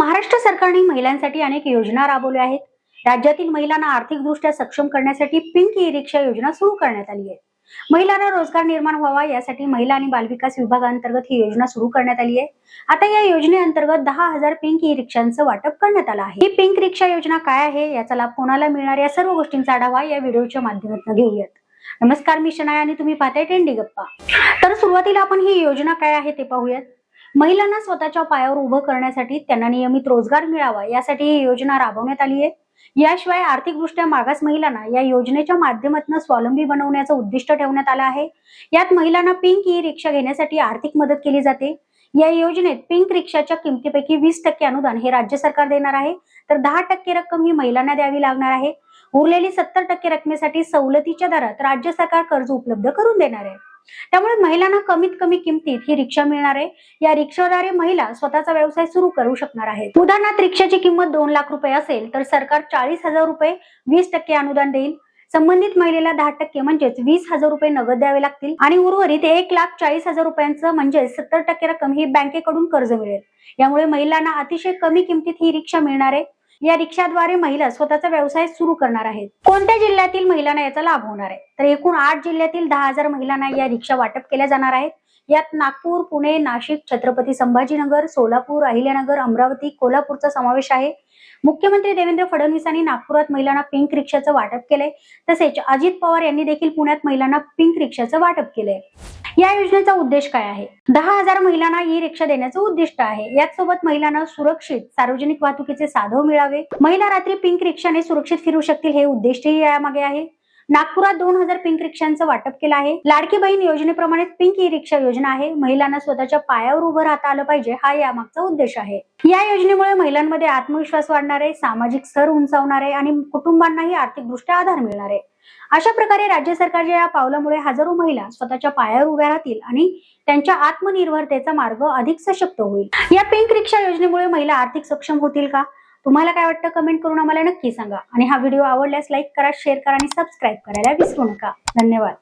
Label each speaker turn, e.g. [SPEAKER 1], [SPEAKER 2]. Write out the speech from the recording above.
[SPEAKER 1] महाराष्ट्र सरकारने महिलांसाठी अनेक योजना राबवल्या आहेत. राज्यातील महिलांना आर्थिकदृष्ट्या सक्षम करण्यासाठी पिंक ई रिक्षा योजना सुरू करण्यात आली आहे. महिलांना रोजगार निर्माण व्हावा यासाठी महिला आणि बालविकास विभागाअंतर्गत ही योजना सुरू करण्यात आली आहे. आता या योजनेअंतर्गत दहा हजार पिंक ई रिक्षांचं वाटप करण्यात आलं आहे. ही पिंक रिक्षा योजना काय आहे याचा लाभ कोणाला मिळणार या सर्व गोष्टींचा आढावा या व्हिडिओच्या माध्यमातून घेऊयात. नमस्कार मी शनाया आणि तुम्ही पाहताय टेंडी गप्पा. तर सुरुवातीला आपण ही योजना काय आहे ते पाहूयात. महिलांना स्वतःच्या पायावर उभं करण्यासाठी त्यांना नियमित रोजगार मिळावा यासाठी ही योजना राबवण्यात आली आहे. याशिवाय आर्थिकदृष्ट्या मागास महिलांना या योजनेच्या माध्यमातून स्वावलंबी बनवण्याचं उद्दिष्ट ठेवण्यात आलं आहे. यात महिलांना पिंक ई रिक्षा घेण्यासाठी आर्थिक मदत केली जाते. या योजनेत पिंक रिक्षाच्या किमतीपैकी वीस टक्के अनुदान हे राज्य सरकार देणार आहे. तर दहा टक्के रक्कम ही महिलांना द्यावी लागणार आहे. उरलेली सत्तर टक्के रकमेसाठी सवलतीच्या दरात राज्य सरकार कर्ज उपलब्ध करून देणार आहे. त्यामुळे महिलांना कमीत कमी किमतीत ही रिक्षा मिळणार आहे. या रिक्षाद्वारे महिला स्वतःचा व्यवसाय सुरू करू शकणार आहेत. उदाहरणार्थ रिक्षाची किंमत दोन लाख रुपये असेल तर सरकार चाळीस हजार रुपये वीस टक्के अनुदान देईल. संबंधित महिलेला दहा टक्के म्हणजेच वीस हजार रुपये नगद द्यावे लागतील. आणि उर्वरित एक लाख चाळीस हजार रुपयांचं म्हणजे सत्तर टक्के रक्कम ही बँकेकडून कर्ज मिळेल. यामुळे महिलांना अतिशय कमी किमतीत ही रिक्षा मिळणार आहे. या रिक्षाद्वारे महिला स्वतःचा व्यवसाय सुरू करणार आहेत. कोणत्या जिल्ह्यातील महिलांना याचा लाभ होणार आहे? तर एकूण आठ जिल्ह्यातील दहा हजार महिलांना या रिक्षा वाटप केल्या जाणार आहेत. यात नागपूर पुणे नाशिक छत्रपती संभाजीनगर सोलापूर अहिल्यानगर अमरावती कोल्हापूरचा समावेश आहे. मुख्यमंत्री देवेंद्र फडणवीसांनी नागपुरात महिलांना पिंक रिक्षाचं वाटप केलंय. तसेच अजित पवार यांनी देखील पुण्यात महिलांना पिंक रिक्षाचं वाटप केलंय. या योजनेचा उद्देश काय आहे? दहा हजार महिलांना ई रिक्षा देण्याचं उद्दिष्ट आहे. याच सोबत महिलांना सुरक्षित सार्वजनिक वाहतुकीचे साधव मिळावे. महिला रात्री पिंक रिक्षाने सुरक्षित फिरू शकतील हे उद्दिष्टही यामागे आहे. नागपुरात दोन हजार पिंक रिक्षांचं वाटप केलं आहे. लाडकी बहीण योजनेप्रमाणे पिंक ई रिक्षा योजना आहे. महिलांना स्वतःच्या पायावर उभं राहता आलं पाहिजे हा यामागचा उद्देश आहे. या योजनेमुळे महिलांमध्ये आत्मविश्वास वाढणार आहे सामाजिक स्तर उंचावणार आहे आणि कुटुंबांनाही आर्थिकदृष्ट्या आधार मिळणार आहे. अशा प्रकारे राज्य सरकारच्या या पावलामुळे हजारो महिला स्वतःच्या पायावर उभ्या राहतील आणि त्यांच्या आत्मनिर्भरतेचा मार्ग अधिक सशक्त होईल. या पिंक रिक्षा योजनेमुळे महिला आर्थिक सक्षम होतील का? तुम्हाला काय वाटतं कमेंट करून आम्हाला नक्की सांगा. आणि हा व्हिडिओ आवडल्यास लाईक करा शेअर करा आणि सबस्क्राईब करायला विसरू नका. धन्यवाद.